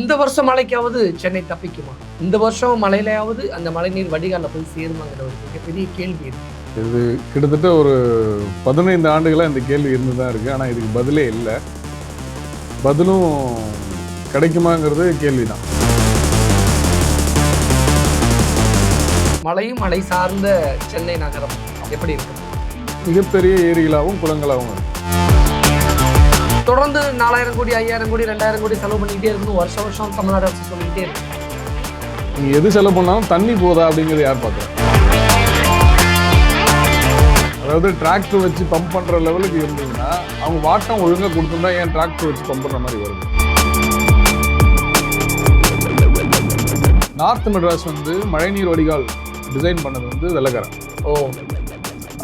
இந்த வருஷம் மழைக்காவது சென்னை தப்பிக்குமா? இந்த வருஷம் மழையிலையாவது அந்த மழைநீர் வடிகாலில் போய் சேருமாங்கிற ஒரு மிகப்பெரிய கேள்வி இருக்கு. இது கிட்டத்தட்ட ஒரு பதினைந்து ஆண்டுகளாக இந்த கேள்வி இருந்து தான் இருக்குது ஆனால் இதுக்கு பதிலே இல்லை. பதிலும் கிடைக்குமாங்கிறது கேள்வி தான் மழையும் மழை சார்ந்த சென்னை நகரம் எப்படி இருக்கு? மிகப்பெரிய ஏரிகளாகவும் குளங்களாகவும் இருக்கு. தொடர்ந்து நாலாயிரம் கோடி ஐயாயிரம் கோடி ரெண்டாயிரம் கோடி செலவு பண்ணிக்கிட்டே இருக்கணும். வருஷம் வருஷம் தமிழ்நாடு அரசு சொல்லிக்கிட்டே இருக்கு. நீங்கள் எது செலவு பண்ணாலும் தண்ணி போதா அப்படிங்கிறது யார் பார்க்குறா? அதாவது டிராக்டர் வச்சு பம்ப் பண்ணுற லெவலுக்கு இருந்ததுன்னா அவங்க வாட்டம் ஒழுங்காக கொடுத்துருந்தா ஏன் டிராக்டர் வச்சு பம்ப் பண்ணுற மாதிரி வருது? நார்த் மெட்ராஸ் வந்து மழைநீர் வடிகால் டிசைன் பண்ணது வந்து வெள்ளக்காரன். ஓ.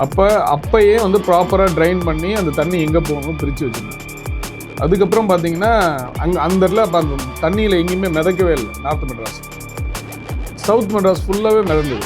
அப்போ அப்பயே வந்து ப்ராப்பராக ட்ரைன் பண்ணி அந்த தண்ணி எங்கே போகணும் பிரித்து வச்சுருந்தாங்க. அதுக்கப்புறம் பார்த்தீங்கன்னா அங்கே அந்த இடத்துல அந்த தண்ணியில் எங்கேயுமே மிதக்கவே இல்லை. நார்த் மெட்ராஸ் சவுத் மெட்ராஸ் ஃபுல்லாகவே மிதந்தது.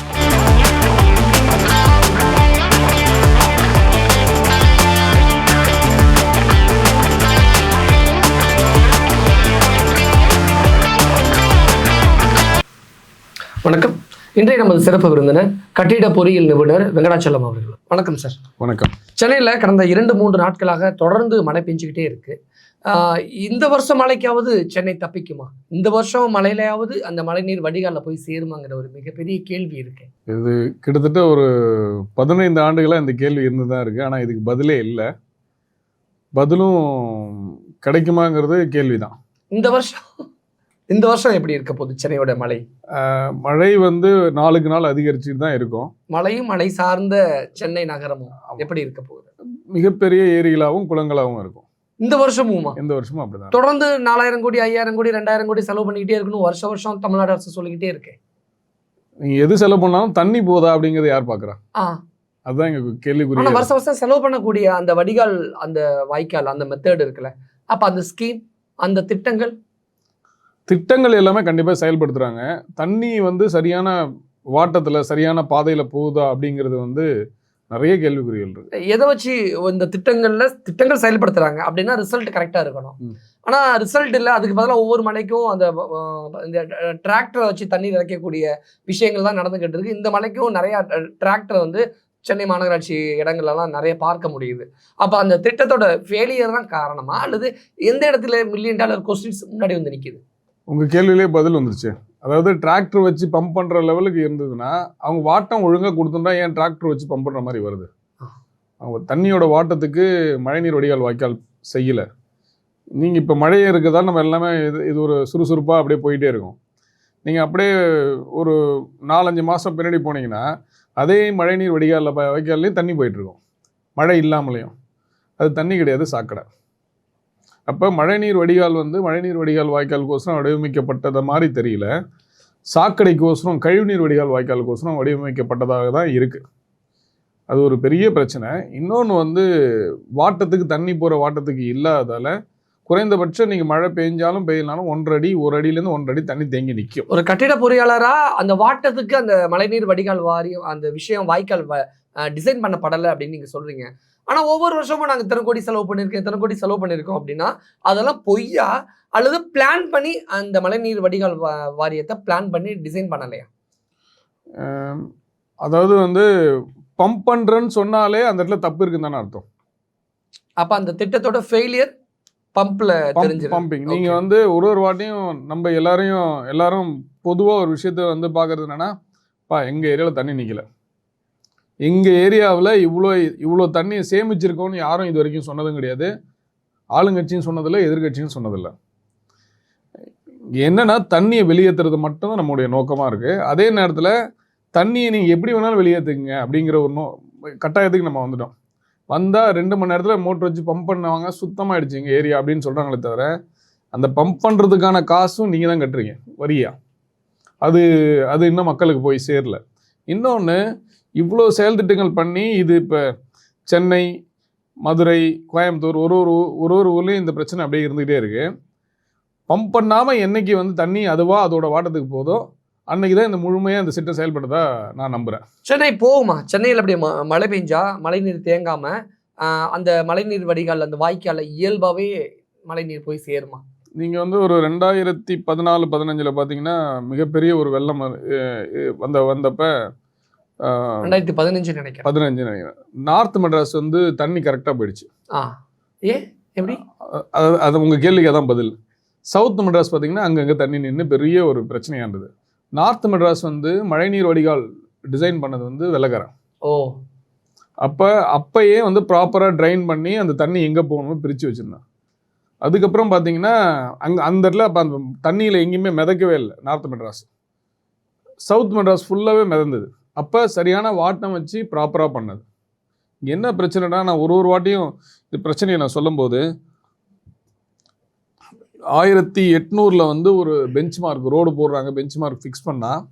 வணக்கம். இன்றைய நமது சிறப்பு விருந்தினர் கட்டிட பொறியியல் நிபுணர் வெங்கடாச்சலம் அவர்கள். வணக்கம் சார். வணக்கம். சென்னையில் கடந்த இரண்டு மூன்று நாட்களாக தொடர்ந்து மழை பெஞ்சுக்கிட்டே இருக்கு. இந்த வருஷம் மழைக்காவது சென்னை தப்பிக்குமா? இந்த வருஷம் மழையிலையாவது அந்த மழைநீர் வடிகாலில் போய் சேருமாங்கிற ஒரு மிகப்பெரிய கேள்வி இருக்கு. இது கிட்டத்தட்ட ஒரு பதினைந்து ஆண்டுகளாக இந்த கேள்வி இருந்து தான் இருக்குது ஆனால் இதுக்கு பதிலே இல்லை. பதிலும் கிடைக்குமாங்கிறது கேள்வி தான் இந்த வருஷம் இந்த வருஷம் எப்படி இருக்க போகுது சென்னையோட மழை? மழை வந்து நாளுக்கு நாள் அதிகரிச்சுட்டு தான் இருக்கும். மழையும் மழை சார்ந்த சென்னை நகரமும் எப்படி இருக்க போகுது? மிகப்பெரிய ஏரிகளாகவும் குளங்களாகவும் இருக்கும். இந்த வருஷமுமா? எந்த வருஷமும் அப்படிதான். தொடர்ந்து நாலாயிரம் கோடி ஐயாயிரம் கோடி ரெண்டாயிரம் கோடி செலவு பண்ணிக்கிட்டே இருக்கணும். வருஷம் வருஷம் தமிழ்நாடு அரசு சொல்லிக்கிட்டே இருக்கு. நீங்கள் எது செலவு பண்ணாலும் தண்ணி போதா அப்படிங்கிறத யார் பார்க்குறா ஆ. அதுதான் எங்க ஆனா கேள்விக்குரிய வருஷம் வருஷம் செலவு பண்ணக்கூடிய அந்த வடிகால் அந்த வாய்க்கால் அந்த மெத்தட் இருக்குல்ல அப்ப அந்த ஸ்கீம் அந்த திட்டங்கள்? திட்டங்கள் எல்லாமே கண்டிப்பாக செயல்படுத்துகிறாங்க தண்ணி வந்து சரியான வாட்டத்தில் சரியான பாதையில் போகுதா அப்படிங்கிறது வந்து நிறைய கேள்விக்குறிகள் இருக்கு. எதை வச்சு இந்த திட்டங்கள்ல திட்டங்கள் செயல்படுத்துறாங்க அப்படின்னா ரிசல்ட் கரெக்டா இருக்கணும். ம். ஆனா ரிசல்ட் இல்ல அதுக்கு பதிலாக ஒவ்வொரு மலைக்கும் அந்த இந்த டிராக்டரை வச்சு தண்ணீர் இறைக்கக்கூடிய விஷயங்கள் தான் நடந்துகிட்டு இருக்கு. இந்த மலைக்கும் நிறைய டிராக்டர் வந்து சென்னை மாநகராட்சி இடங்கள்லாம் நிறைய பார்க்க முடியுது. அப்ப அந்த திட்டத்தோட ஃபெயிலியர் தான் காரணமா? அல்லது எந்த இடத்துல மில்லியன் டாலர் கொஸ்டின்ஸ் முன்னாடி வந்து நிக்குது? உங்கள் கேள்வியிலே பதில் வந்துருச்சு. அதாவது டிராக்டர் வச்சு பம்ப் பண்ணுற லெவலுக்கு இருந்ததுன்னா அவங்க வாட்டம் ஒழுங்காக கொடுத்துட்டா ஏன் டிராக்டர் வச்சு பம்ப் பண்ணுற மாதிரி வருது? அவங்க தண்ணியோட வாட்டத்துக்கு மழைநீர் வடிகால் வாய்க்கால் செய்யலை. நீங்கள் இப்போ மழையே இருக்குதா நம்ம எல்லாமே இது இது ஒரு சுறுசுறுப்பாக அப்படியே போயிட்டே இருக்கும். நீங்கள் அப்படியே ஒரு நாலஞ்சு மாதம் பின்னாடி போனீங்கன்னா அதே மழைநீர் வடிகாலில் வாய்க்கால்லையும் தண்ணி போயிட்டுருக்கும் மழை இல்லாமலையும். அது தண்ணி கிடையாது சாக்கடை. அப்போ மழைநீர் வடிகால் வந்து மழைநீர் வடிகால் வாய்க்காலுக்கோசரம் வடிவமைக்கப்பட்டதை மாதிரி தெரியல. சாக்கடைக்கோசரம் கழிவுநீர் வடிகால் வாய்க்காலுக்கோசரம் வடிவமைக்கப்பட்டதாக தான் இருக்குது அது ஒரு பெரிய பிரச்சனை. இன்னொன்று வந்து வாட்டத்துக்கு தண்ணி போகிற வாட்டத்துக்கு இல்லாததால் குறைந்தபட்சம் நீங்கள் மழை பெஞ்சாலும் பெய்யலாலும் ஒன்றரை அடி ஒரு அடியிலேருந்து ஒன்றரை அடி தண்ணி தேங்கி நிற்கும் ஒரு கட்டிட பொறியாளராக அந்த வாட்டத்துக்கு அந்த மழைநீர் வடிகால் வாரியம் அந்த விஷயம் வாய்க்கால் டிசைன் பண்ணப்படலை அப்படின்னு நீங்கள் சொல்கிறீங்க ஆனா ஒவ்வொரு வருஷமும் நாங்க இத்தனை கோடி செலவு பண்ணியிருக்கோம் இத்தனை கோடி செலவு பண்ணியிருக்கோம் அப்படின்னா அதெல்லாம் பொய்யா அல்லது பிளான் பண்ணி அந்த மழைநீர் வடிகால் வாரியத்தை பிளான் பண்ணி டிசைன் பண்ணலையா? அதாவது வந்து பம்ப் பண்ணுறேன்னு சொன்னாலே அந்த இடத்துல தப்பு இருக்குன்னு தானே அர்த்தம். அப்ப அந்த திட்டத்தோட ஃபெயிலியர் பம்ப்ல தெரிஞ்சிருக்கு பம்பிங் நீங்க Okay. வந்து ஒரு ஒரு வாட்டியும் நம்ம எல்லாரையும் எல்லாரும் பொதுவா ஒரு விஷயத்த வந்து பாக்குறது என்னன்னா பா எங்க ஏரியாவில் தண்ணி நிக்கல. எங்கள் ஏரியாவில் இவ்வளோ இவ்வளோ தண்ணியை சேமிச்சிருக்கோன்னு யாரும் இது வரைக்கும் சொன்னதும் கிடையாது. ஆளுங்கட்சியும் சொன்னதில்லை எதிர்கட்சியும் சொன்னதில்லை. என்னென்னா தண்ணியை வெளியேற்றுறது மட்டும்தான் நம்மளுடைய நோக்கமாக இருக்குது அதே நேரத்தில் தண்ணியை நீங்கள் எப்படி வேணாலும் வெளியேற்றுங்க அப்படிங்கிற ஒரு நோ கட்டாயத்துக்கு நம்ம வந்துட்டோம். வந்தால் ரெண்டு மணி நேரத்தில் மோட்டர் வச்சு பம்ப் பண்ணவங்க சுத்தமாகிடுச்சு எங்கள் ஏரியா அப்படின்னு சொல்கிறாங்களே தவிர அந்த பம்ப் பண்ணுறதுக்கான காசும் நீங்கள் தான் கட்டுறீங்க வரியா. அது அது இன்னும் மக்களுக்கு போய் சேரல. இன்னொன்று இவ்வளோ செயல் திட்டங்கள் பண்ணி இது இப்போ சென்னை மதுரை கோயம்புத்தூர் ஒரு ஒரு ஒரு ஒரு ஊர்லேயும் இந்த பிரச்சனை அப்படியே இருந்துகிட்டே இருக்கு. பம்ப் பண்ணாமல் என்னைக்கு வந்து தண்ணி அதுவாக அதோட வாட்டத்துக்கு போதோ அன்னைக்கு தான் இந்த முழுமையாக இந்த சிட்டம் செயல்படுதா நான் நம்புகிறேன் சென்னை போகுமா? சென்னையில் அப்படி ம- மழை பெஞ்சா மழைநீர் தேங்காம ஆஹ் அந்த மழைநீர் வடிகால் அந்த வாய்க்கால இயல்பாவே மழைநீர் போய் சேருமா? நீங்கள் வந்து ஒரு ரெண்டாயிரத்தி பதினாலு பதினஞ்சில் பார்த்தீங்கன்னா மிகப்பெரிய ஒரு வெள்ளம் வந்த வந்தப்ப ரெண்டாயிரத்தி பதினஞ்சு நினைக்கிறேன். பதினஞ்சு நினைக்கிறேன். நார்த் மெட்ராஸ் வந்து தண்ணி கரெக்டாக போயிடுச்சு. ஆ. ஏ? எப்படி? அது அது உங்கள் கேள்விக்கு அதான் பதில். சவுத் மெட்ராஸ் பார்த்தீங்கன்னா அங்கங்கே தண்ணி நின்று பெரிய ஒரு பிரச்சனையாக இருந்தது. நார்த் மெட்ராஸ் வந்து மழைநீர் வடிகால் டிசைன் பண்ணது வந்து வெள்ளக்காரன். ஓ. அப்போ அப்பயே வந்து ப்ராப்பராக ட்ரைன் பண்ணி அந்த தண்ணி எங்கே போகணுமோ பிரித்து வச்சுருந்தான். அதுக்கப்புறம் பார்த்தீங்கன்னா அங்கே அந்த இடத்துல அப்போ அந்த தண்ணியில் எங்கேயுமே மிதக்கவே இல்லை நார்த் மெட்ராஸ் சவுத் மெட்ராஸ் ஃபுல்லாகவே மிதந்தது. அப்போ சரியான வாட்டம் வச்சு ப்ராப்பராக பண்ணது. என்ன பிரச்சனைனா நான் ஒரு ஒரு வாட்டியும் இந்த பிரச்சனையை நான் சொல்லும்போது ஆயிரத்தி எட்நூறில் வந்து ஒரு பெஞ்ச் மார்க் ரோடு போடுறாங்க பெஞ்ச் மார்க் ஃபிக்ஸ் பண்ணால்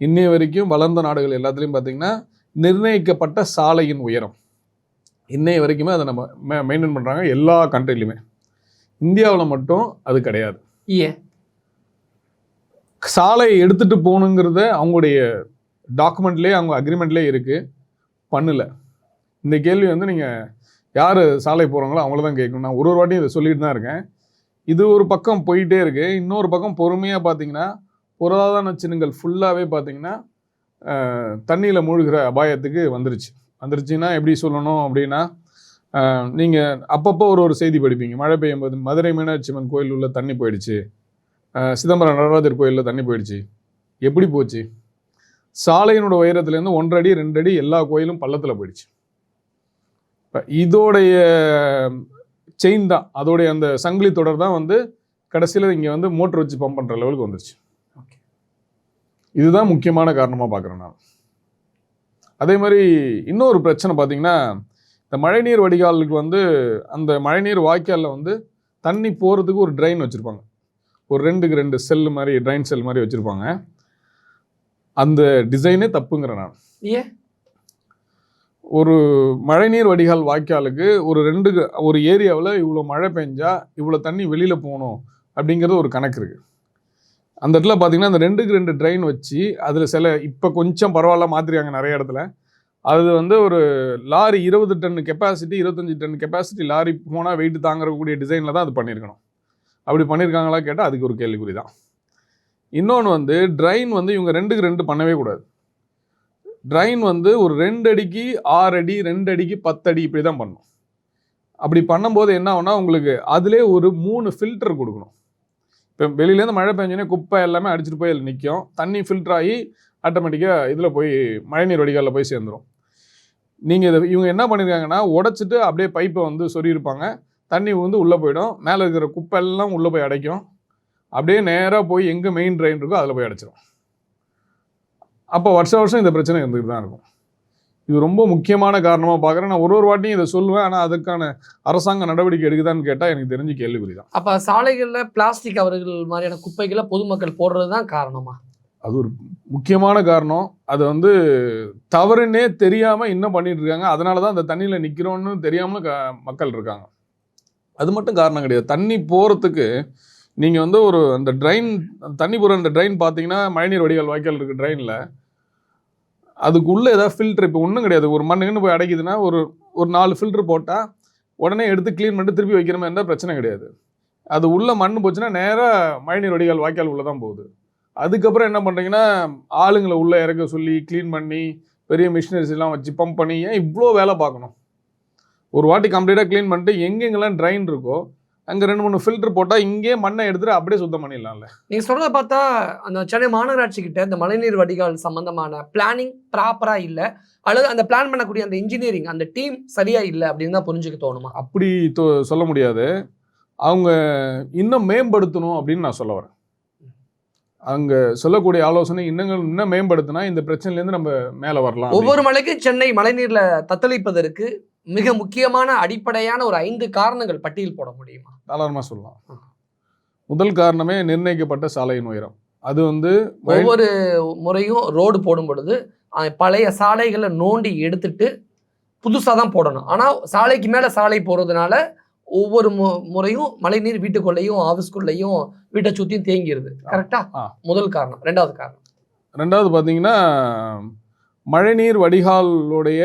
இன்னைய வரைக்கும் வளர்ந்த நாடுகள் எல்லாத்துலேயும் பார்த்தீங்கன்னா நிர்ணயிக்கப்பட்ட சாலையின் உயரம். இன்னைய வரைக்குமே அதை நம்ம மெயின்டைன் பண்ணுறாங்க எல்லா கண்ட்ரிலையுமே இந்தியாவில் மட்டும் அது கிடையாது. ஏ சாலையை எடுத்துகிட்டு போகணுங்கிறத அவங்களுடைய டாக்குமெண்ட்லேயே அவங்க அக்ரிமெண்ட்லேயே இருக்குது பண்ணல. இந்த கேள்வி வந்து நீங்கள் யார் சாலை போகிறாங்களோ அவங்கள தான் கேட்கணும். நான் ஒரு ஒரு வாட்டியும் இதை சொல்லிட்டு தான் இருக்கேன். இது ஒரு பக்கம் போயிட்டே இருக்குது இன்னொரு பக்கம் பொறுமையாக பார்த்தீங்கன்னா பொருளாதார சின்னங்கள் ஃபுல்லாகவே பார்த்தீங்கன்னா தண்ணியில் மூழ்கிற அபாயத்துக்கு வந்துருச்சு. வந்துருச்சுன்னா எப்படி சொல்லணும் அப்படின்னா நீங்கள் அப்பப்போ ஒரு ஒரு செய்தி படிப்பீங்க. மழை பெய்யும் போது மதுரை மீனாட்சி அம்மன் கோயில் உள்ள தண்ணி போயிடுச்சு. சிதம்பரம் நடராஜர் கோயிலில் தண்ணி போயிடுச்சு. எப்படி போச்சு? சாலையினோட உயரத்துலேருந்து ஒன்றரை அடி ரெண்டு அடி எல்லா கோயிலும் பள்ளத்தில் போயிடுச்சு. இப்போ இதோடைய செயின் தான். அதோடைய அந்த சங்கிலி தொடர் தான் வந்து கடைசியில் இங்கே வந்து மோட்டர் வச்சு பம்ப் பண்ணுற லெவலுக்கு வந்துருச்சு. இதுதான் முக்கியமான காரணமாக பார்க்குறேன் நான். அதே மாதிரி இன்னொரு பிரச்சனை பார்த்தீங்கன்னா இந்த மழைநீர் வடிகாலுக்கு வந்து அந்த மழைநீர் வாய்க்காலில் வந்து தண்ணி போகிறதுக்கு ஒரு ட்ரைன் வச்சுருப்பாங்க. ஒரு ரெண்டுக்கு ரெண்டு செல் மாதிரி ட்ரைன் செல் மாதிரி வச்சுருப்பாங்க. அந்த டிசைனே தப்புங்கிறேன் நான். ஏ? ஒரு மழைநீர் வடிகால் வாய்க்காலுக்கு ஒரு ரெண்டு ஒரு ஏரியாவில் இவ்வளோ மழை பெஞ்சா இவ்வளோ தண்ணி வெளியில் போகணும் அப்படிங்கிறது ஒரு கணக்கு இருக்குது அந்த இடத்துல பார்த்தீங்கன்னா அந்த ரெண்டுக்கு ரெண்டு ட்ரெயின் வச்சு அதில் சில இப்போ கொஞ்சம் பரவாயில்ல மாற்றிருக்காங்க நிறைய இடத்துல. அது வந்து ஒரு லாரி இருபது டன் கெப்பாசிட்டி இருபத்தஞ்சி டன் கெப்பாசிட்டி லாரி போனால் வெயிட் தாங்கக்கூடிய டிசைனில் தான் அது பண்ணியிருக்கணும் அப்படி பண்ணியிருக்காங்களா கேட்டால் அதுக்கு ஒரு கேள்விக்குறி தான் இன்னொன்று வந்து ட்ரைன் வந்து இவங்க ரெண்டுக்கு ரெண்டு பண்ணவே கூடாது. ட்ரைன் வந்து ஒரு ரெண்டு அடிக்கு ஆறு அடி ரெண்டு அடிக்கு பத்து அடி இப்படி தான் பண்ணும். அப்படி பண்ணும்போது என்ன ஆகுனா உங்களுக்கு அதிலே ஒரு மூணு ஃபில்டர் கொடுக்கணும். இப்போ வெளியிலேருந்து மழை பெஞ்சோன்னே குப்பை எல்லாமே அடிச்சிட்டு போய் அதில் நிற்கும் தண்ணி ஃபில்டர் ஆகி ஆட்டோமேட்டிக்காக இதில் போய் மழைநீர் வடிகாலில் போய் சேர்ந்துடும் நீங்கள் இதை இவங்க என்ன பண்ணியிருக்காங்கன்னா உடச்சிட்டு அப்படியே பைப்பை வந்து சொருகிருப்பாங்க தண்ணி வந்து உள்ளே போயிடும். மேலே இருக்கிற குப்பை எல்லாம் உள்ளே போய் அடைக்கும். அப்படியே நேராக போய் எங்கே மெயின் ட்ரெயின் இருக்கோ அதில் போய் அடைச்சிடும் அப்போ வருஷ வருஷம் இந்த பிரச்சனை இருந்துகிட்டு தான் இருக்கும். இது ரொம்ப முக்கியமான காரணமாக பார்க்குறேன். நான் ஒரு ஒரு வாட்டியும் இதை சொல்லுவேன். ஆனால் அதுக்கான அரசாங்க நடவடிக்கை எடுக்குதான்னு கேட்டால் எனக்கு தெரிஞ்சு கேள்விக்குறி தான். அப்ப சாலைகள்ல பிளாஸ்டிக் அவர்கள் மாதிரியான குப்பைகளை பொதுமக்கள் போடுறது தான் காரணமா? அது ஒரு முக்கியமான காரணம். அது வந்து தவறுன்னே தெரியாமல் இன்னும் பண்ணிட்டு இருக்காங்க. அதனால தான் அந்த தண்ணியில் நிற்கிறோன்னு தெரியாமல் க மக்கள் இருக்காங்க. அது மட்டும் காரணம் கிடையாது. தண்ணி போகிறதுக்கு நீங்கள் வந்து ஒரு அந்த ட்ரைன் தண்ணி போகிற அந்த ட்ரைன் பார்த்தீங்கன்னா மழைநீர் வடிகால் வாய்க்கால் இருக்குது ட்ரைனில் அதுக்குள்ளே ஏதாவது ஃபில்ட்ரு இப்போ ஒன்றும் கிடையாது. ஒரு மண்ணுக்குன்னு போய் அடைக்குதுன்னா ஒரு ஒரு நாலு ஃபில்ட்ரு போட்டால் உடனே எடுத்து க்ளீன் பண்ணிட்டு திருப்பி வைக்கிற மாதிரி இருந்தால் பிரச்சனை கிடையாது. அது உள்ளே மண் போச்சுன்னா நேராக மழைநீர் வடிகால் வாய்க்கால் உள்ளே தான் போகுது. அதுக்கப்புறம் என்ன பண்ணுறீங்கன்னா ஆளுங்களை உள்ளே இறக்க சொல்லி க்ளீன் பண்ணி பெரிய மிஷினரிஸ் எல்லாம் வச்சு பம்ப் பண்ணி ஏன் இவ்வளோ வேலை பார்க்கணும்? ஒரு வாட்டி கம்ப்ளீட்டாக க்ளீன் பண்ணிட்டு எங்கெங்கெல்லாம் ட்ரைன் இருக்கோ அங்கே ரெண்டு மூணு ஃபில்டர் போட்டால் இங்கேயே மண்ணை எடுத்துட்டு அப்படியே சுத்தம் பண்ணிடலாம்ல. நீங்க சொல்றத பார்த்தா அந்த சென்னை மாநகராட்சி கிட்ட இந்த மழைநீர் வடிகால் சம்பந்தமான பிளானிங் ப்ராப்பரா இல்ல. அல்லது அந்த பிளான் பண்ணக்கூடிய அந்த இன்ஜினியரிங் அந்த டீம் சரியா இல்ல அப்படின்னு தான் புரிஞ்சுக்க தோணுமா? அப்படி சொல்ல முடியாது. அவங்க இன்னும் மேம்படுத்தணும் அப்படின்னு நான் சொல்ல வரேன். அங்கே சொல்லக்கூடிய ஆலோசனை இன்னும் இன்னும் மேம்படுத்தினா இந்த பிரச்சனையிலேருந்து நம்ம மேலே வரலாம். ஒவ்வொரு மலைக்கும் சென்னை மழைநீர்ல தத்தளிப்பதற்கு மிக முக்கியமான அடிப்படையான ஒரு ஐந்து காரணங்கள் பட்டியல் போட முடியுமா? தாராளமாக சொல்லலாம். முதல் காரணமே நிர்ணயிக்கப்பட்ட சாலையின் உயரம். அது வந்து ஒவ்வொரு முறையும் ரோடு போடும் பொழுது பழைய சாலைகளை நோண்டி எடுத்துட்டு புதுசாக தான் போடணும். ஆனால் சாலைக்கு மேலே சாலை போடுறதுனால ஒவ்வொரு மு முறையும் மழைநீர் வீட்டுக்குள்ளேயும் ஆஃபீஸ்க்குள்ளேயும் வீட்டை சுற்றியும் தேங்கிடுது கரெக்டா? ஆ. முதல் காரணம். ரெண்டாவது காரணம். ரெண்டாவது பார்த்தீங்கன்னா மழைநீர் வடிகாலுடைய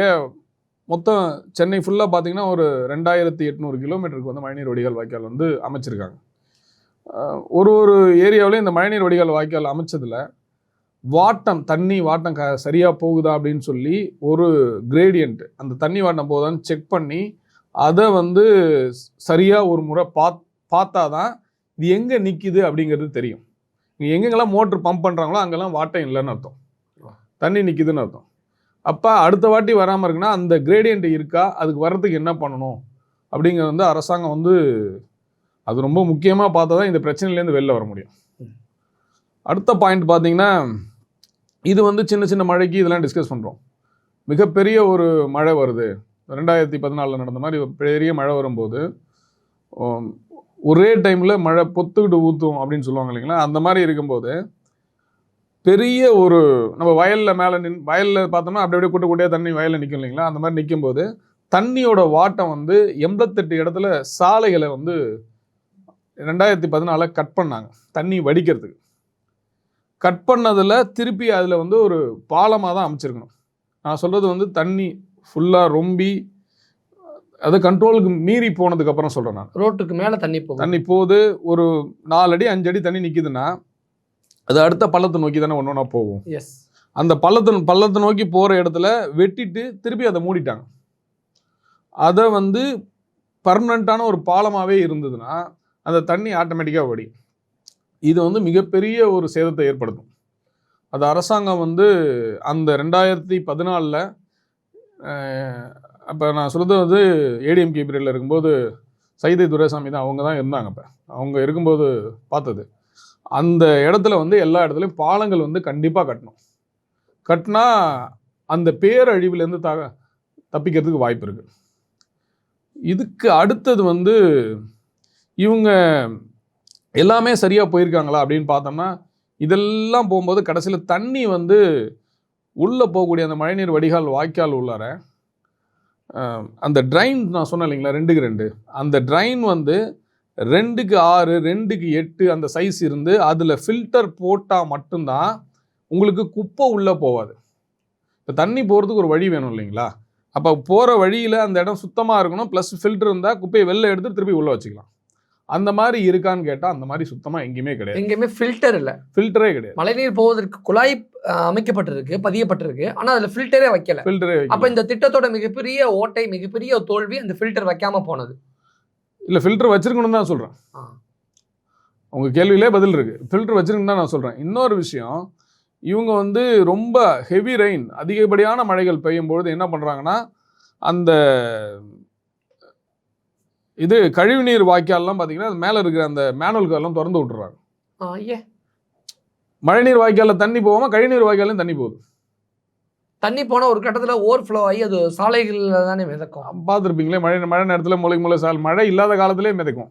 மொத்தம் சென்னை ஃபுல்லாக பார்த்தீங்கன்னா ஒரு ரெண்டாயிரத்தி எட்நூறு கிலோமீட்டருக்கு வந்து மழைநீர் வடிகால் வாய்க்கால் வந்து அமைச்சிருக்காங்க. ஒரு ஒரு ஏரியாவிலையும் இந்த மழைநீர் வடிகால் வாய்க்கால் அமைச்சதுல வாட்டம் தண்ணி வாட்டம் க சரியாக போகுதா அப்படின்னு சொல்லி ஒரு கிரேடியன்ட் அந்த தண்ணி வாட்டம் போகுதான்னு செக் பண்ணி அதை வந்து சரியாக ஒரு முறை பாத் பார்த்தா தான் இது எங்கே நிற்கிது அப்படிங்கிறது தெரியும். நீங்கள் எங்கெங்கெல்லாம் மோட்ரு பம்ப் பண்ணுறாங்களோ அங்கெல்லாம் வாட்டம் இல்லைன்னு அர்த்தம். தண்ணி நிற்கிதுன்னு அர்த்தம். அப்போ அடுத்த வாட்டி வராமல் இருக்குன்னா அந்த கிரேடியன்ட் இருக்கா? அதுக்கு வர்றதுக்கு என்ன பண்ணணும்? அப்படிங்கிறது வந்து அரசாங்கம் வந்து அது ரொம்ப முக்கியமாக பார்த்தா தான் இந்த பிரச்சனையிலேருந்து வெளில வர முடியும். அடுத்த பாயிண்ட் பார்த்தீங்கன்னா இது வந்து சின்ன சின்ன மழைக்கு இதெல்லாம் டிஸ்கஸ் பண்ணுறோம் மிகப்பெரிய ஒரு மழை வருது. ரெண்டாயிரத்தி பதினாலில் நடந்த மாதிரி ஒரு பெரிய மழை வரும்போது ஒரே டைமில் மழை பொத்துக்கிட்டு ஊற்றும் அப்படின்னு சொல்லுவாங்க இல்லைங்களா? அந்த மாதிரி இருக்கும்போது பெரிய ஒரு நம்ம வயலில் மேலே நின் வயலில் பார்த்தோம்னா அப்படி அப்படியே கூட்ட கூட்டியாக தண்ணி வயலில் நிற்கும் இல்லைங்களா? அந்த மாதிரி நிற்கும்போது தண்ணியோட வாட்டம் வந்து எண்பத்தெட்டு இடத்துல சாலைகளை வந்து ரெண்டாயிரத்தி பதினாலில் கட் பண்ணாங்க தண்ணி வடிக்கிறதுக்கு. கட் பண்ணதில் திருப்பி அதில் வந்து ஒரு பாலமாக தான் அமைச்சிருக்கணும். நான் சொல்கிறது வந்து தண்ணி ஃபுல்லாக ரொம்பி அது கண்ட்ரோலுக்கு மீறி போனதுக்கப்புறம் சொல்கிறேன் நான். ரோட்டுக்கு மேல தண்ணி போகும் தண்ணி போகுது ஒரு நாலு அடி அஞ்சு அடி தண்ணி நிற்கிதுன்னா அது அடுத்த பள்ளத்தை நோக்கி தானே ஒன்று ஒன்றா போகும். எஸ் அந்த பள்ளத்தை பள்ளத்தை நோக்கி போகிற இடத்துல வெட்டிட்டு திருப்பி அதை மூடிட்டாங்க. அதை வந்து பர்மனண்ட்டான ஒரு பாலமாகவே இருந்ததுன்னா அந்த தண்ணி ஆட்டோமேட்டிக்காக வடி இது வந்து மிகப்பெரிய ஒரு சேதத்தை ஏற்படுத்தும். அது அரசாங்கம் வந்து அந்த ரெண்டாயிரத்தி பதினாலில் அப்போ நான் சொல்கிறது வந்து ஏடிஎம்கே பீரியடில் இருக்கும்போது சைதை துரைசாமி தான் அவங்க தான் இருந்தாங்க அப்போ. அவங்க இருக்கும்போது பார்த்தது. அந்த இடத்துல வந்து எல்லா இடத்துலையும் பாலங்கள் வந்து கண்டிப்பாக கட்டணும். கட்டினா அந்த பேரழிவுலேருந்து த தப்பிக்கிறதுக்கு வாய்ப்பு இருக்குது இதுக்கு அடுத்தது வந்து இவங்க எல்லாமே சரியாக போயிருக்காங்களா அப்படின்னு பார்த்தோம்னா இதெல்லாம் போகும்போது கடைசியில் தண்ணி வந்து உள்ளே போகக்கூடிய அந்த மழைநீர் வடிகால் வாய்க்கால் உள்ளார அந்த ட்ரைன் நான் சொன்னேன் இல்லைங்களா ரெண்டுக்கு ரெண்டு. அந்த ட்ரைன் வந்து ரெண்டுக்கு ஆறு ரெண்டுக்கு எட்டு அந்த சைஸ் இருந்து அதில் ஃபில்டர் போட்டால் மட்டும்தான் உங்களுக்கு குப்பை உள்ளே போகாது. இப்போ தண்ணி போகிறதுக்கு ஒரு வழி வேணும் இல்லைங்களா? அப்போ போகிற வழியில் அந்த இடம் சுத்தமாக இருக்கணும் ப்ளஸ் ஃபில்டர் இருந்தால் குப்பையை வெளில எடுத்து திருப்பி உள்ளே வச்சுக்கலாம். அந்த மாதிரி இருக்கான்னு கேட்டால் அந்த மாதிரி சுத்தமாக எங்கேயுமே கிடையாது. எங்கேயுமே ஃபில்டர் இல்ல. ஃபில்டரே கிடையாது. மழைநீர் போவதற்கு குழாய் அமைக்கப்பட்டிருக்கு பதியப்பட்டிருக்கு. ஆனா அதுல ஃபில்டரே வைக்கல. ஃபில்டரே அப்ப இந்த திட்டத்தோட மிகப்பெரிய ஓட்டை மிகப்பெரிய தோல்வி அந்த ஃபில்டர் வைக்காம போனது. இல்லை ஃபில்டர் வச்சிருக்கணும்னு தான் சொல்கிறேன். உங்கள் கேள்வியிலே பதில் இருக்கு. ஃபில்டர் வச்சிருக்கணும் தான் நான் சொல்கிறேன் இன்னொரு விஷயம் இவங்க வந்து ரொம்ப ஹெவி ரெயின் அதிகப்படியான மழைகள் பெய்யும் பொழுது என்ன பண்ணுறாங்கன்னா அந்த இது கழிவுநீர் வாய்க்கால்லாம் பார்த்தீங்கன்னா அது மேலே இருக்கிற அந்த மேனுவல் கார்லாம் திறந்து விட்டுறாங்க. மழைநீர் வாய்க்காலில் தண்ணி போகாமல் கழிவுநீர் வாய்க்காலையும் தண்ணி போகுது. தண்ணி போன ஒரு கட்டத்துல ஓவர் ஃப்ளோ ஆகி அது சாலைகள்ல தானே மிதக்கும் பார்த்துருப்பீங்களே மழை மழை நேரத்தில் மூளைக்கு மூளை சால் மழை இல்லாத காலத்திலே மிதக்கும்.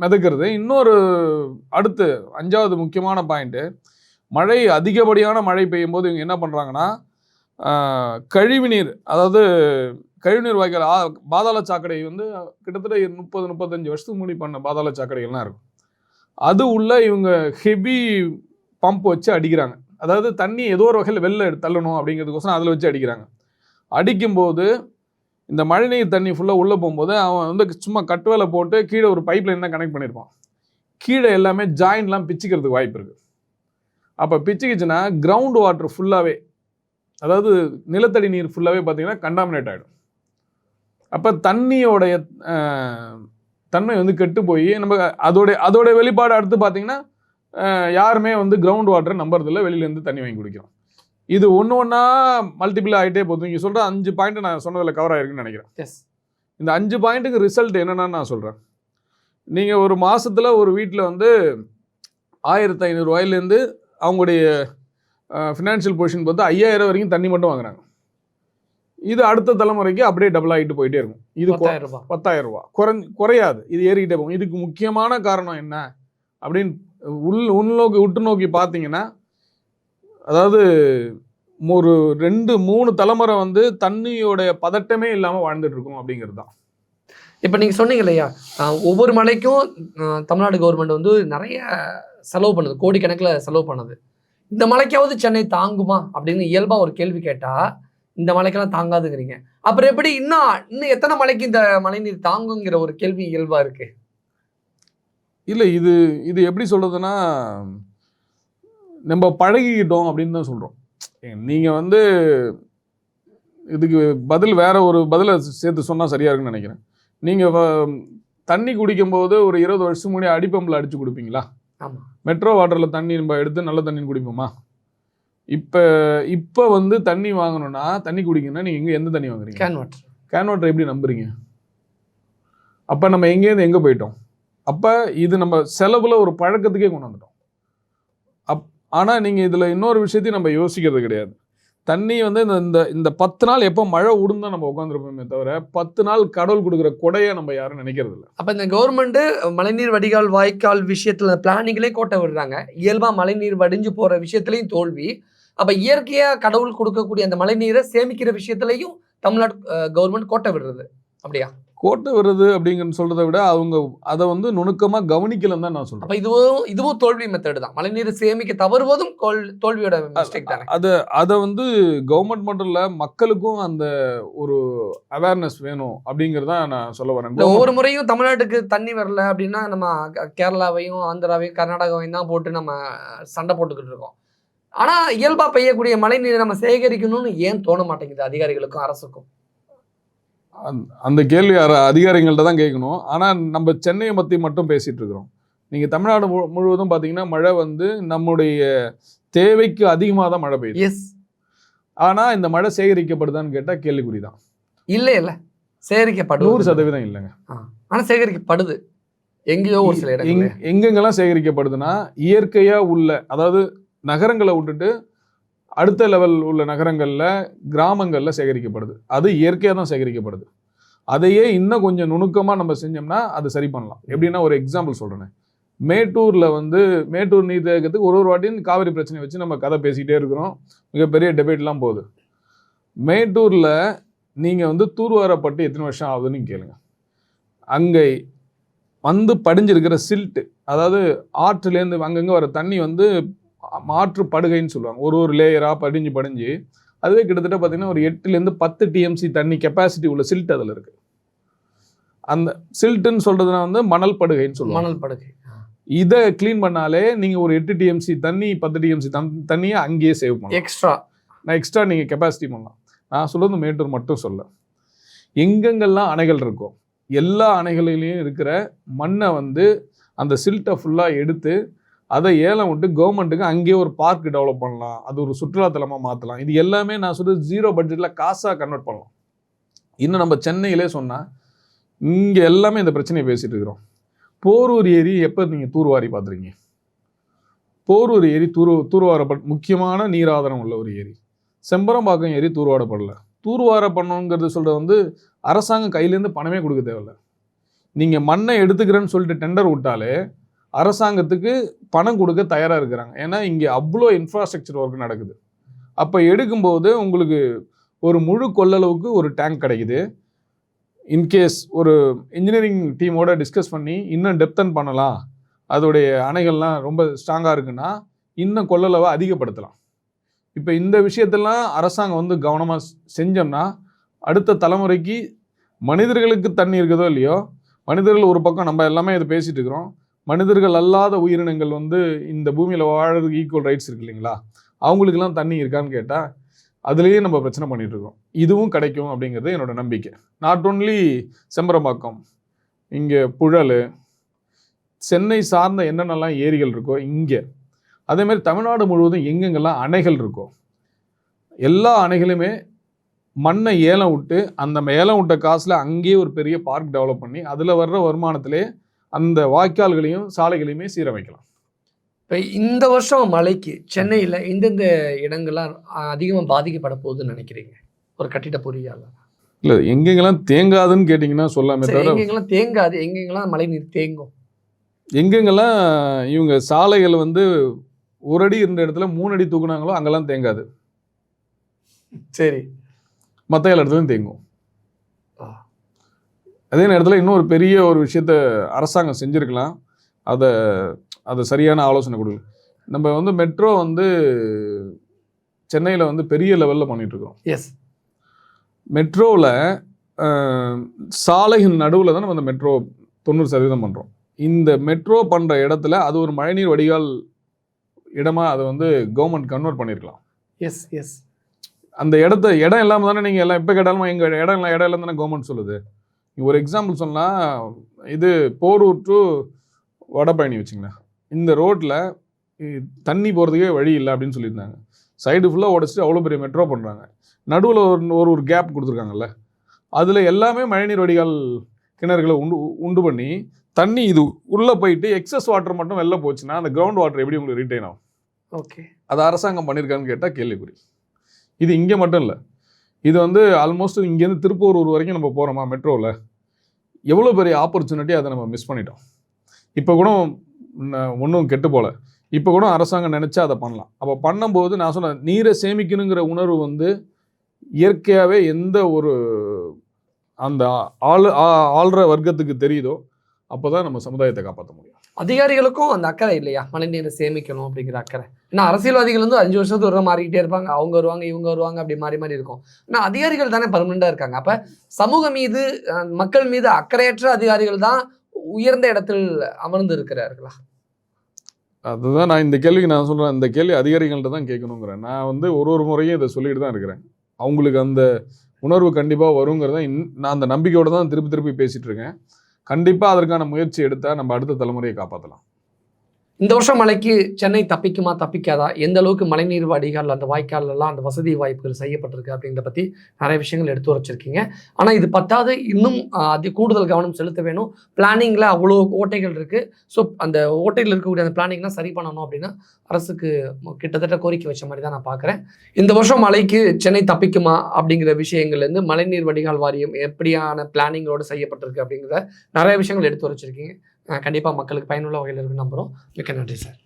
மிதக்கிறது. இன்னொரு அடுத்து அஞ்சாவது முக்கியமான பாயிண்ட்டு மழை அதிகப்படியான மழை பெய்யும் போது இவங்க என்ன பண்ணுறாங்கன்னா கழிவுநீர் அதாவது கழிவுநீர் வாய்க்கால் ஆ- பாதாள சாக்கடை வந்து கிட்டத்தட்ட முப்பது முப்பத்தஞ்சு வருஷத்துக்கு முன்னாடி பண்ண பாதாள சாக்கடைகள்லாம் இருக்கும். அது உள்ள இவங்க ஹெவி பம்ப் வச்சு அடிக்கிறாங்க. அதாவது தண்ணி ஏதோ ஒரு வகையில் வெளில தள்ளணும் அப்படிங்கிறதுக்கோசரம் அதில் வச்சு அடிக்கிறாங்க. அடிக்கும்போது இந்த மழைநீர் தண்ணி ஃபுல்லாக உள்ளே போகும்போது அவன் வந்து சும்மா கட்டுவேலை போட்டு கீழே ஒரு பைப் லைன் தான் கனெக்ட் பண்ணியிருப்பான் கீழே எல்லாமே ஜாயின்லாம் பிச்சுக்கிறதுக்கு வாய்ப்பு இருக்குது அப்போ பிச்சுக்கிச்சுன்னா கிரவுண்ட் வாட்டர் ஃபுல்லாகவே அதாவது நிலத்தடி நீர் ஃபுல்லாகவே பார்த்தீங்கன்னா கண்டாமினேட் ஆகிடும் அப்போ தண்ணியோடைய தன்மை வந்து கெட்டு போய் நம்ம அதோடைய அதோடைய வெளிப்பாடு அடுத்து பார்த்தீங்கன்னா யாருமே வந்து கிரவுண்ட் வாட்டர் நம்புறதில்ல. வெளியிலேருந்து தண்ணி வாங்கி குடிக்கிறோம். இது ஒன்று ஒன்றா மல்டிபிள் ஆகிட்டே போகுது. நீங்கள் சொல்கிற அஞ்சு பாயிண்ட் நான் சொன்னதில் கவர் ஆயிருக்குன்னு நினைக்கிறேன். எஸ் இந்த அஞ்சு பாயிண்ட்டுக்கு ரிசல்ட் என்னென்னு நான் சொல்கிறேன் நீங்கள் ஒரு மாசத்துல ஒரு வீட்டில் வந்து ஆயிரத்தி ஐநூறுரூவாயிலேருந்து அவங்களுடைய ஃபினான்ஷியல் பொசிஷன் பார்த்து ஐயாயிரம் வரைக்கும் தண்ணி மட்டும் வாங்குறாங்க. இது அடுத்த தலைமுறைக்கு அப்படியே டபுள் ஆகிட்டு போயிட்டே இருக்கும். இது பத்தாயிரம் ரூபாய் பத்தாயிரம் ரூபா. குறைஞ்சு குறையாது. இது ஏறிக்கிட்டே போகும். இதுக்கு முக்கியமான காரணம் என்ன? அப்படின்னு உள் உள்நோக்கி உற்று நோக்கி பார்த்தீங்கன்னா அதாவது ஒரு ரெண்டு மூணு தலைமுறை வந்து தண்ணியோடைய பதட்டமே இல்லாமல் வாழ்ந்துட்டு இருக்கோம் அப்படிங்கிறது தான். இப்போ நீங்கள் சொன்னீங்க இல்லையா? ஒவ்வொரு மலைக்கும் தமிழ்நாடு கவர்மெண்ட் வந்து நிறைய செலவு பண்ணுது கோடிக்கணக்கில் செலவு பண்ணுது. இந்த மலைக்காவது சென்னை தாங்குமா? அப்படின்னு இயல்பாக ஒரு கேள்வி கேட்டால் இந்த மலைக்கெல்லாம் தாங்காதுங்கிறீங்க. அப்புறம் எப்படி இன்னும் இன்னும் எத்தனை மலைக்கு இந்த மழைநீர் தாங்குங்கிற ஒரு கேள்வி இயல்பாக இருக்குது இல்லை இது இது எப்படி சொல்கிறதுனா நம்ம பழகிக்கிட்டோம் அப்படின்னு தான் சொல்கிறோம் நீங்கள் வந்து இதுக்கு பதில் வேற ஒரு பதிலை சேர்த்து சொன்னால் சரியாக இருக்குன்னு நினைக்கிறேன். நீங்கள் தண்ணி குடிக்கும்போது ஒரு இருபது வருஷம் முன்னாடி அடிப்பம்பில் அடித்து குடிப்பீங்களா? ஆமா. மெட்ரோ வாட்டரில் தண்ணி நம்ம எடுத்து நல்ல தண்ணி குடிப்போமா? இப்போ இப்போ வந்து தண்ணி வாங்கணும்னா தண்ணி குடிக்கணும்னா நீங்கள் எங்கே எந்த தண்ணி வாங்குறீங்க? கேன் வாட்டர் கேன் வாட்டர் எப்படி நம்புறீங்க? அப்போ நம்ம எங்கேருந்து எங்கே போயிட்டோம்? அப்போ இது நம்ம செலவில் ஒரு பழக்கத்துக்கே கொண்டு வந்துட்டோம். அப் ஆனால் நீங்கள் இதில் இன்னொரு விஷயத்தையும் நம்ம யோசிக்கிறது கிடையாது. தண்ணி வந்து இந்த இந்த இந்த பத்து நாள் எப்போ மழை விடும் நம்ம உட்காந்துருப்போமே தவிர பத்து நாள் கடவுள் கொடுக்குற கொடையை நம்ம யாரும் நினைக்கிறது இல்லை. அப்போ இந்த கவர்மெண்ட்டு மழைநீர் வடிகால் வாய்க்கால் விஷயத்தில் பிளானிங்களே கோட்டை விடுறாங்க. இயல்பாக மழைநீர் வடிஞ்சு போகிற விஷயத்துலையும் தோல்வி. அப்போ இயற்கையாக கடவுள் கொடுக்கக்கூடிய அந்த மழைநீரை சேமிக்கிற விஷயத்துலையும் தமிழ்நாடு கவர்மெண்ட் கோட்டை விடுறது. அப்படியா? கோட்டை வருது அப்படிங்கன்னு சொல்றதை விட அவங்க அதை வந்து நுணுக்கமாக கவனிக்கலன்னு தான் நான் சொல்கிறேன் அப்ப இதுவும் இதுவும் தோல்வி மெத்தட் தான். மழைநீர் சேமிக்க தவறுவதும் தோல்வியோட மிஸ்டேக் தானே. அதை அதை வந்து கவர்மெண்ட் மட்டும் இல்லை மக்களுக்கும் அந்த ஒரு அவேர்னஸ் வேணும் அப்படிங்கிறத நான் சொல்ல வரேன். ஒவ்வொரு முறையும் தமிழ்நாட்டுக்கு தண்ணி வரல அப்படின்னா நம்ம கேரளாவையும் ஆந்திராவையும் கர்நாடகாவையும் தான் போட்டு நம்ம சண்டை போட்டுக்கிட்டு இருக்கோம். ஆனா இயல்பா பெய்யக்கூடிய மழை நீரை நம்ம சேகரிக்கணும்னு ஏன் தோண மாட்டேங்குது அதிகாரிகளுக்கும் அரசுக்கும்? அந்த- கேள்வி அதிகாரிகள்ட்ட தான் கேட்கணும். ஆனால் நம்ம சென்னையை பற்றி மட்டும் பேசிட்டு இருக்கிறோம். நீங்கள் தமிழ்நாடு முழுவதும் பார்த்தீங்கன்னா மழை வந்து நம்முடைய தேவைக்கு அதிகமாக தான் மழை பெய்யுது. எஸ் ஆனால் இந்த மழை சேகரிக்கப்படுதான்னு கேட்டால் கேள்விக்குறி தான் இல்ல இல்ல. சேகரிக்கப்படுது நூறு சதவீதம் இல்லைங்க. ஆனா சேகரிக்கப்படுது. எங்கேயோ ஒரு சில எங்- எங்கெங்கெல்லாம் சேகரிக்கப்படுதுன்னா இயற்கையாக உள்ள அதாவது நகரங்களை விட்டுட்டு அடுத்த லெவல் உள்ள நகரங்களில் கிராமங்களில் சேகரிக்கப்படுது. அது இயற்கையாக தான் சேகரிக்கப்படுது. அதையே இன்னும் கொஞ்சம் நுணுக்கமாக நம்ம செஞ்சோம்னா அது சரி பண்ணலாம். எப்படின்னா ஒரு எக்ஸாம்பிள் சொல்கிறேன் மேட்டூரில் வந்து மேட்டூர் நீர்த்தேக்கத்துக்கு ஒரு ஒரு வாட்டியும் காவிரி பிரச்சனை வச்சு நம்ம கதை பேசிக்கிட்டே இருக்கிறோம். மிகப்பெரிய டெபேட்லாம் போகுது. மேட்டூரில் நீங்கள் வந்து தூர்வாரப்பட்டு எத்தனை வருஷம் ஆகுதுன்னு கேளுங்க. அங்கே வந்து படிஞ்சிருக்கிற சில்ட்டு அதாவது ஆற்றுலேருந்து அங்கங்கே வர தண்ணி வந்து மாற்று படுகைன்னு சொல்லுவாங்க. ஒரு ஒரு லேயராக படிஞ்சு படிஞ்சு அதுவே கிட்டத்தட்ட பார்த்தீங்கன்னா ஒரு எட்டுலேருந்து பத்து டிஎம்சி தண்ணி கெப்பாசிட்டி உள்ள சில்ட் அதில் இருக்குது அந்த சில்ட்டுன்னு சொல்கிறதுனா வந்து மணல் படுகைன்னு சொல்லுவாங்க. மணல் படுகை இதை க்ளீன் பண்ணாலே நீங்கள் ஒரு எட்டு டிஎம்சி தண்ணி பத்து டிஎம்சி தம் தண்ணியை அங்கேயே சேவ் பண்ணலாம். எக்ஸ்ட்ரா நான் எக்ஸ்ட்ரா நீங்கள் கெப்பாசிட்டி பண்ணலாம். நான் சொல்றது மேட்டூர் மட்டும் சொல்ல. எங்கெங்கெல்லாம் அணைகள் இருக்கோ எல்லா அணைகளிலையும் இருக்கிற மண்ணை வந்து அந்த சில்ட்டை ஃபுல்லாக எடுத்து அதை ஏலம் விட்டு கவர்மெண்ட்டுக்கு அங்கேயே ஒரு பார்க் டெவலப் பண்ணலாம். அது ஒரு சுற்றுலாத்தலமாக மாற்றலாம் இது எல்லாமே நான் சொல்கிறது ஜீரோ பட்ஜெட்டில் காசாக கன்வெர்ட் பண்ணலாம். இன்னும் நம்ம சென்னையிலே சொன்னால் இங்கே எல்லாமே இந்த பிரச்சனையை பேசிகிட்டு இருக்கிறோம். போரூர் ஏரி எப்போ நீங்கள் தூர்வாரி பார்த்துருக்கீங்க? போரூர் ஏரி தூர் தூர்வாரப்பட் முக்கியமான நீராதாரம் உள்ள ஒரு ஏரி. செம்பரம்பாக்கம் ஏரி தூர்வாரப்படல. தூர்வார பண்ணணுங்கிறது சொல்கிறது வந்து அரசாங்கம் கையிலேருந்து பணமே கொடுக்க தேவையில்ல. நீங்கள் மண்ணை எடுத்துக்கிறேன்னு சொல்லிட்டு டெண்டர் விட்டாலே அரசாங்கத்துக்கு பணம் கொடுக்க தயாராக இருக்கிறாங்க. ஏன்னா இங்கே அவ்வளோ இன்ஃப்ராஸ்ட்ரக்சர் ஒர்க் நடக்குது. அப்போ எடுக்கும்போது உங்களுக்கு ஒரு முழு கொள்ளளவுக்கு ஒரு டேங்க் கிடைக்குது. இன்கேஸ் ஒரு இன்ஜினியரிங் டீமோட டிஸ்கஸ் பண்ணி இன்னும் டெப்தன் பண்ணலாம். அதோடைய அணைகள்லாம் ரொம்ப ஸ்ட்ராங்காக இருக்குன்னா இன்னும் கொள்ளளவை அதிகப்படுத்தலாம். இப்போ இந்த விஷயத்தெல்லாம் அரசாங்கம் வந்து கவனமாக செஞ்சோம்னா அடுத்த தலைமுறைக்கு மனிதர்களுக்கு தண்ணி இருக்குதோ இல்லையோ மனிதர்கள் ஒரு பக்கம் நம்ம எல்லாமே இதை பேசிகிட்டு இருக்கிறோம். மனிதர்கள் அல்லாத உயிரினங்கள் வந்து இந்த பூமியில் வாழறதுக்கு ஈக்குவல் ரைட்ஸ் இருக்கு இல்லைங்களா? அவங்களுக்கெல்லாம் தண்ணி இருக்கான்னு கேட்டால் அதுலேயே நம்ம பிரச்சனை பண்ணிகிட்ருக்கோம் இருக்கோம். இதுவும் கிடைக்கும் அப்படிங்கிறது என்னோட நம்பிக்கை. நாட் ஓன்லி செம்பரம்பாக்கம் இங்கே புழல் சென்னை சார்ந்த என்னென்னலாம் ஏரிகள் இருக்கோ இங்கே. அதேமாதிரி தமிழ்நாடு முழுவதும் எங்கெங்கெல்லாம் அணைகள் இருக்கோ எல்லா அணைகளுமே மண்ணை ஏலம் விட்டு அந்த ஏலம் விட்ட காசில் அங்கேயே ஒரு பெரிய பார்க் டெவலப் பண்ணி அதில் வர்ற வருமானத்திலே அந்த வாய்க்கால்களையும் சாலைகளையுமே சீரமைக்கலாம். இப்போ இந்த வருஷம் மழைக்கு சென்னையில் எந்தெந்த இடங்கள்லாம் அதிகமாக பாதிக்கப்பட போகுதுன்னு நினைக்கிறீங்க? ஒரு கட்டிட பொறியாளர். இல்லை எங்கெங்கெல்லாம் தேங்காதுன்னு கேட்டிங்கன்னா சொல்லாமே தவிர எங்கெங்கெல்லாம் தேங்காது எங்கெங்கெல்லாம் மழை நீர் தேங்கும்? எங்கெங்கெல்லாம் இவங்க சாலைகள் வந்து ஒரு அடி இருந்த இடத்துல மூணு அடி தூக்குனாங்களோ அங்கெல்லாம் தேங்காது. சரி. மற்ற எல்லா இடத்துலையும் தேங்கும். அதே நேரத்தில் இன்னொரு பெரிய ஒரு விஷயத்த அரசாங்கம் செஞ்சுருக்கலாம். அதை அதை சரியான ஆலோசனை கொடுக்கல. நம்ம வந்து மெட்ரோ வந்து சென்னையில் வந்து பெரிய லெவலில் பண்ணிகிட்ருக்கோம் எஸ் மெட்ரோவில் சாலையின் நடுவில் தான் நம்ம அந்த மெட்ரோ தொண்ணூறு சதவீதம் பண்ணுறோம் இந்த மெட்ரோ பண்ற இடத்துல அது ஒரு மழைநீர் வடிகால் இடமா அதை வந்து கவர்மெண்ட் கன்வெர்ட் பண்ணியிருக்கலாம் எஸ் எஸ் அந்த இடத்த இடம் இல்லாம தானே நீங்க எல்லாம் எப்போ கேட்டாலும் எங்க இடம் இல்லை இடம் இல்லைன்னு தானே கவர்மெண்ட் சொல்லுது. ஒரு எக்ஸாம்பிள் சொன்னா இது போரூர் டு வடபழனி வச்சுங்களேன் இந்த ரோட்ல தண்ணி போகிறதுக்கே வழி இல்லை அப்படின்னு சொல்லியிருந்தாங்க. சைடு ஃபுல்லாக உடச்சிட்டு அவ்வளோ பெரிய மெட்ரோ பண்ணுறாங்க நடுவில் ஒரு ஒரு ஒரு கேப் கொடுத்துருக்காங்கல்ல. அதில் எல்லாமே மழைநீர் வடிகால் கிணறுகளை உண்டு உண்டு பண்ணி தண்ணி இது உள்ளே போயிட்டு எக்ஸஸ் வாட்டர் மட்டும் வெளில போச்சுன்னா அந்த கிரவுண்ட் வாட்டர் எப்படி உங்களுக்கு ரீட்டைன் ஆகும்? ஓகே அது அரசாங்கம் பண்ணியிருக்கான்னு கேட்டால் கேள்விக்குறி. இது இங்கே மட்டும் இல்லை. இது வந்து ஆல்மோஸ்ட் இங்கேருந்து திருப்பூர் வரைக்கும் நம்ம போகிறோமா மெட்ரோவில் எவ்வளோ பெரிய ஆப்பர்ச்சுனிட்டி அதை நம்ம மிஸ் பண்ணிட்டோம். இப்போ கூட ஒன்றும் கெட்டு போகல இப்போ கூட அரசாங்கம் நினச்சா அதை பண்ணலாம். அப்போ பண்ணும்போது நான் சொன்னேன் நீரை சேமிக்கணுங்கிற உணர்வு வந்து இயற்கையாகவே எந்த ஒரு அந்த ஆள் ஆள்ற வர்க்கத்துக்கு தெரியுதோ அப்போ தான் நம்ம சமுதாயத்தை காப்பாற்ற முடியும். அதிகாரிகளுக்கும் அந்த அக்கறை இல்லையா? மழைநீரை சேமிக்கணும் அப்படிங்கிற அக்கறை. ஏன்னா அரசியல்வாதிகள் வந்து அஞ்சு வருஷத்துக்கு ஒரு மாறிக்கிட்டே இருப்பாங்க. அவங்க வருவாங்க இவங்க வருவாங்க அப்படி மாறி மாறி இருக்கும். ஆனால் அதிகாரிகள் தானே பர்மனெண்டாக இருக்காங்க. அப்போ சமூகம் மீது மக்கள் மீது அக்கறையற்ற அதிகாரிகள் தான் உயர்ந்த இடத்தில் அமர்ந்து இருக்கிறார்களா அதுதான் நான் இந்த கேள்விக்கு நான் சொல்கிறேன் இந்த கேள்வி அதிகாரிகள்கிட்ட தான் கேட்கணுங்கிறேன். நான் வந்து ஒரு ஒரு முறையும் இதை சொல்லிட்டு தான் இருக்கிறேன். அவங்களுக்கு அந்த உணர்வு கண்டிப்பாக வருங்கிறத இன் நான் அந்த நம்பிக்கையோடு தான் திருப்பி திருப்பி பேசிகிட்டு இருக்கேன். கண்டிப்பாக அதற்கான முயற்சி எடுத்தால் நம்ம அடுத்த தலைமுறையை காப்பாற்றலாம் இந்த வருஷம் மழைக்கு சென்னை தப்பிக்குமா தப்பிக்காதா? எந்த அளவுக்கு மழைநீர் வடிகால் அந்த வாய்க்காலெல்லாம் அந்த வசதி வாய்ப்புகள் செய்யப்பட்டிருக்கு அப்படிங்கிறத பற்றி நிறைய விஷயங்கள் எடுத்து வச்சிருக்கீங்க ஆனால் இது பத்தாது. இன்னும் ஆஹ், அதி கூடுதல் கவனம் செலுத்த வேணும். பிளானிங்கில் அவ்வளோ ஓட்டைகள் இருக்குது ஸோ அந்த ஓட்டையில் இருக்கக்கூடிய அந்த பிளானிங்லாம் சரி பண்ணணும் அப்படின்னா அரசுக்கு கிட்டத்தட்ட கோரிக்கை வச்ச மாதிரி தான் நான் பார்க்குறேன் இந்த வருஷம் மழைக்கு சென்னை தப்பிக்குமா அப்படிங்கிற விஷயங்கள்லேருந்து மழைநீர் வடிகால் வாரியம் எப்படியான பிளானிங்கோடு செய்யப்பட்டிருக்கு அப்படிங்கிற நிறைய விஷயங்கள் எடுத்து வச்சிருக்கீங்க கண்டிப்பாக மக்களுக்கு பயனுள்ள வகையில் இருக்குன்னு நம்புகிறோம் மிக்க நன்றி சார்.